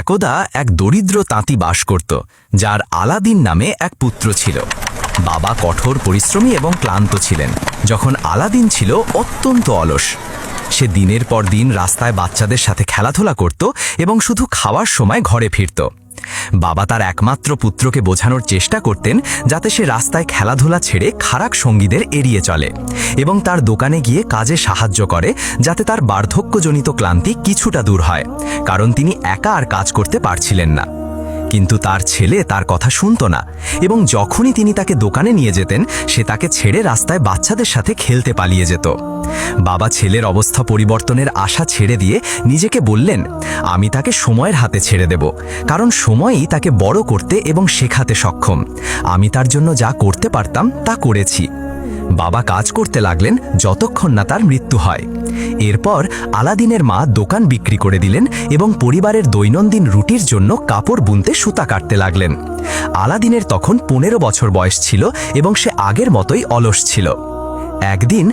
একদা এক দরিদ্র তাঁতি বাস করত, যার আলাদিন নামে এক পুত্র ছিল। বাবা কঠোর পরিশ্রমী এবং ক্লান্ত ছিলেন। যখন আলাদিন ছিল অত্যন্ত অলস। সে দিনের পর দিন রাস্তায় বাচ্চাদের সাথে খেলাধুলা করত এবং শুধু খাওয়ার সময় ঘরে ফিরত। বাবা তার একমাত্র পুত্রকে বোঝানোর চেষ্টা করতেন যাতে সে রাস্তায় খেলাধুলা ছেড়ে খারাপ সঙ্গীদের এড়িয়ে চলে এবং তার দোকানে গিয়ে কাজে সাহায্য করে যাতে তার বার্ধক্যজনিত ক্লান্তি কিছুটা দূর হয়, কারণ তিনি একা আর কাজ করতে পারছিলেন না। কিন্তু তার ছেলে তার কথা শুনত না এবং যখনই তিনি তাকে দোকানে নিয়ে যেতেন, সে তাকে ছেড়ে রাস্তায় বাচ্চাদের সাথে খেলতে পালিয়ে যেত। বাবা ছেলের অবস্থা পরিবর্তনের আশা ছেড়ে দিয়ে নিজেকে বললেন, আমি তাকে সময়ের হাতে ছেড়ে দেব, কারণ সময়ই তাকে বড় করতে এবং শেখাতে সক্ষম। আমি তার জন্য যা করতে পারতাম তা করেছি। বাবা কাজ করতে লাগলেন যতক্ষণ না তার মৃত্যু হয়। এরপর আলাদিনের মা দোকান বিক্রি করে দিলেন এবং পরিবারের দৈনন্দিন রুটির জন্য কাপড় বুনতে সুতা কাটতে লাগলেন। আলাদিনের তখন পনেরো বছর বয়স ছিল এবং সে আগের মতোই অলস ছিল। একদিন